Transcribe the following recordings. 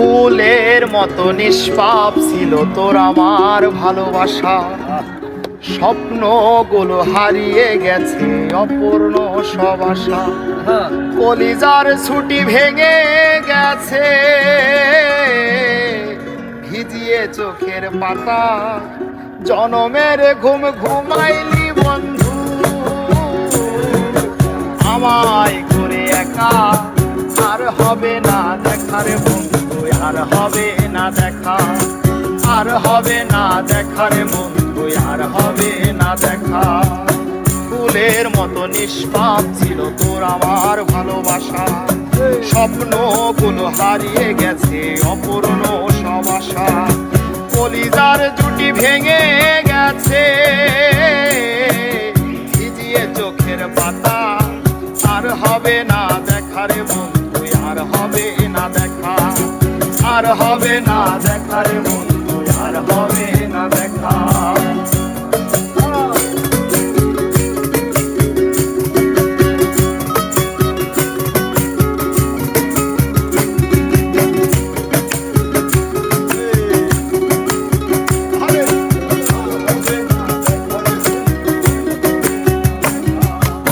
ফুলের মতো নিষ্পাপ ছিল তোর আমার ভালোবাসা। স্বপ্নগুলো হারিয়ে গেছে অপূর্ণ সব আশা। কলিজার ছুটি ভেঙে গেছে। ভিজিয়ে চোখের পাতা জনমের ঘুম ঘুমাইলি বন্ধু। আমায় করে একা আর হবে না দেখার বন্ধু দেখা। আর হবে না দেখার বন্ধু আর হবে না দেখা। ফুলের মতো নিষ্পাপ ছিল তোর আমার ভালোবাসা। স্বপ্নগুলো হারিয়ে গেছে, অপূর্ণ সব আশা। কলিজার জুটি ভেঙে গেছে। ভিজিয়ে চোখের পাতা। আর হবে না দেখার বন্ধু আর হবে না দেখা। আর হবে না দেখার বন্ধু, আর হবে না দেখা।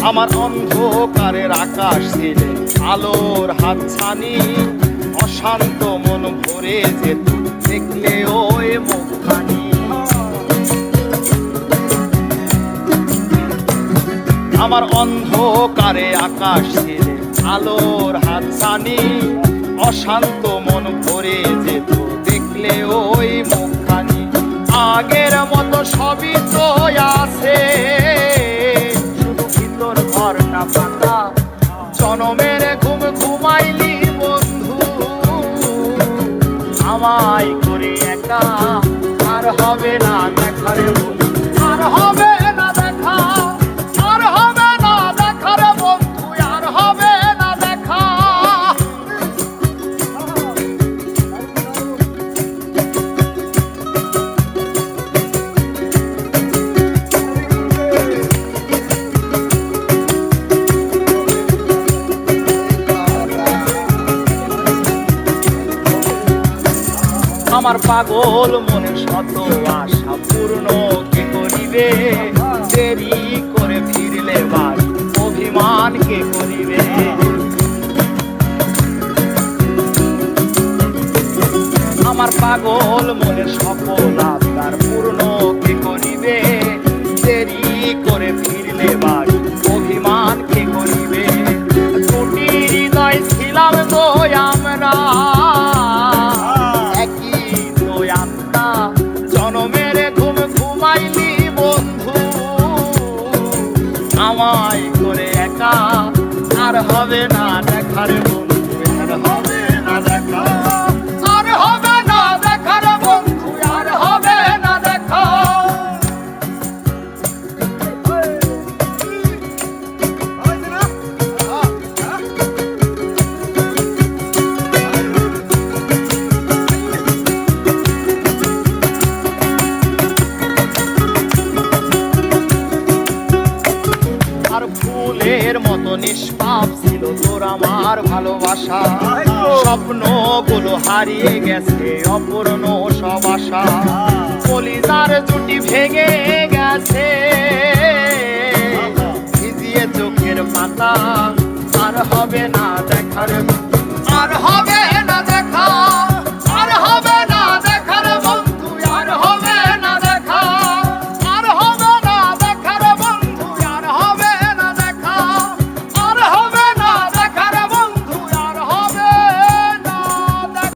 আমার অন্ধকারের আকাশ ছিলে, আলোর হাতছানি। অশান্ত মন ভরে যেত, দেখলে ওই মুখখানি। আমার অন্ধকারে আকাশ ছিলে আলোর হাতছানি অশান্ত মন ভরে যেত, দেখলে ওই মুখখানি। আগের মতো সবই তো আছে আমায় করে একা। আর হবে না দেখার আমার পাগল মনের শত আশা পূর্ণ কে করিবে? দেরি করে ফিরলে বাড়ি অভিমান কে করিবে? আমার পাগল মনের সকল আবদার পূর্ণ কে করিবে? দেরি করে ফিরলে বাড়ি জনমের ঘুম ঘুমাইলি বন্ধু। আমায় করে একা আর হবে না দেখার বন্ধু আর হবে না দেখা। নিষ্পাপ ছিল তোর আমার ভালোবাসা। স্বপ্নগুলো হারিয়ে গেছে, অপূর্ণ সব আশা। কলিজার জুটি ভেঙে গেছে। ভিজিয়ে চোখের পাতা, আর হবে না দেখার আর হবে